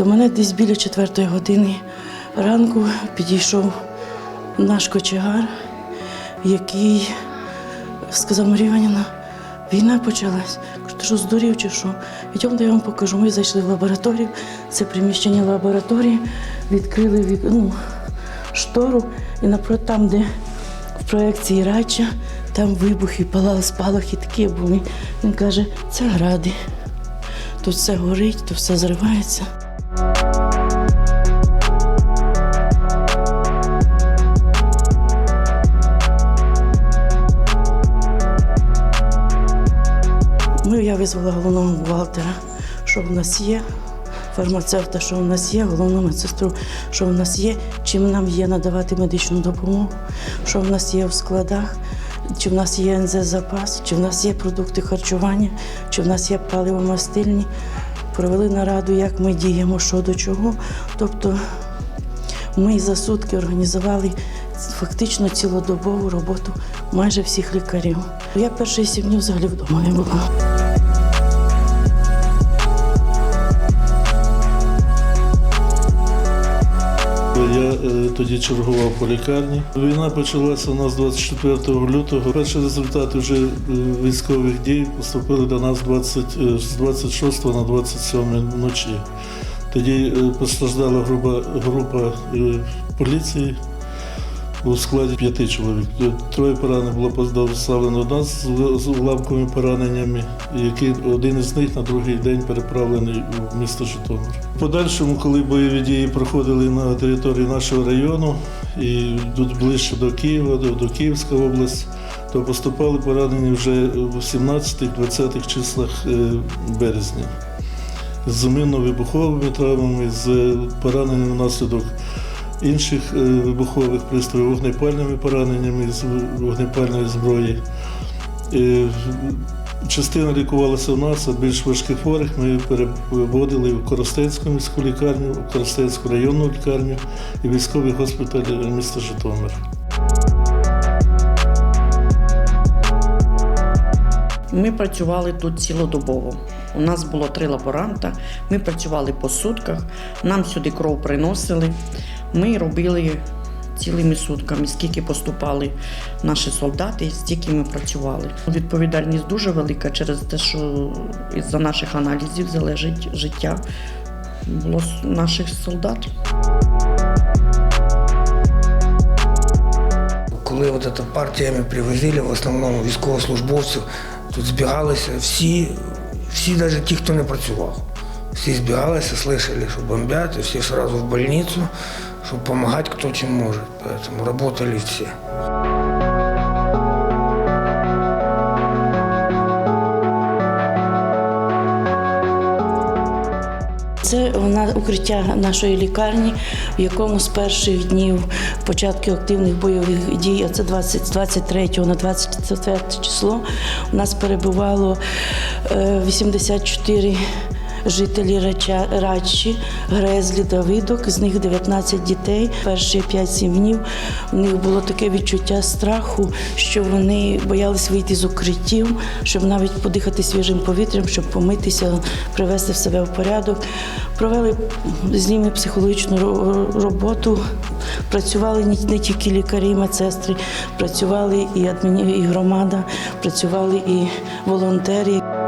До мене десь біля четвертої години ранку підійшов наш кочегар, який сказав Марія Іванівна, війна почалась. Ти що здурів чи що? Йдемте, я вам покажу. Ми зайшли в лабораторію, це приміщення лабораторії, відкрили вік- ну, штору, і напроти там, де в проекції Рача, там вибухи, палали спалахи такі були. Він каже, це гради. Тут все горить, тут все зривається. Ми я визвала головного бухгалтера, що в нас є, фармацевта, що в нас є, головну медсестру, що в нас є, чим нам є надавати медичну допомогу, що в нас є в складах, чи в нас є НЗ запас, чи в нас є продукти харчування, чи в нас є паливомастильні. Провели нараду, як ми діємо, що до чого. Тобто ми за сутки організували фактично цілодобову роботу майже всіх лікарів. Я перші сім днів взагалі вдома не була. Я е, тоді чергував по лікарні. Війна почалася у нас 24 лютого. Перші результати вже е, військових дій поступили до нас 20, е, з 26 на 27 вночі. Тоді постраждала група, група поліції у складі п'яти чоловік. Троє поранених було доставлено до нас з- уламковими пораненнями, які один із них на другий день переправлений у місто Житомир. В подальшому, коли бойові дії проходили на території нашого району і тут ближче до Києва, до, Київська область, то поступали поранені вже в 17-20 числах е, березня з мінно-вибуховими травмами, з пораненням внаслідок інших е, вибухових пристроїв, вогнепальними пораненнями з вогнепальної зброї. Е, Частина лікувалася у нас, а більш важких хворих ми переводили в Коростенську міську лікарню, в Коростенську районну лікарню і військовий госпіталь міста Житомир. Ми працювали тут цілодобово. У нас було три лаборанта. Ми працювали по сутках, нам сюди кров приносили. Ми робили цілими сутками, скільки поступали наші солдати, стільки ми працювали. Відповідальність дуже велика через те, що із-за наших аналізів залежить життя наших солдат. Коли от ця партіями привозили, в основному військовослужбовців, тут збігалися всі, всі навіть ті, хто не працював. Всі збігалися, слышали, що бомбять, і всі одразу в больницю, щоб допомагати хто чим може. Поэтому работали всі. Це вона укриття нашої лікарні, в якому з перших днів початку активних бойових дій, а це 20, з 23 на 24 число, у нас перебувало е, 84 жителі Радчі, Грезлі, Давидок, з них 19 дітей. Перші 5-7 днів у них було таке відчуття страху, що вони боялись вийти з укриттів, щоб навіть подихати свіжим повітрям, щоб помитися, привести в себе в порядок. Провели з ними психологічну роботу. Працювали не тільки лікарі, медсестри, працювали і адміні, і громада, працювали і волонтери.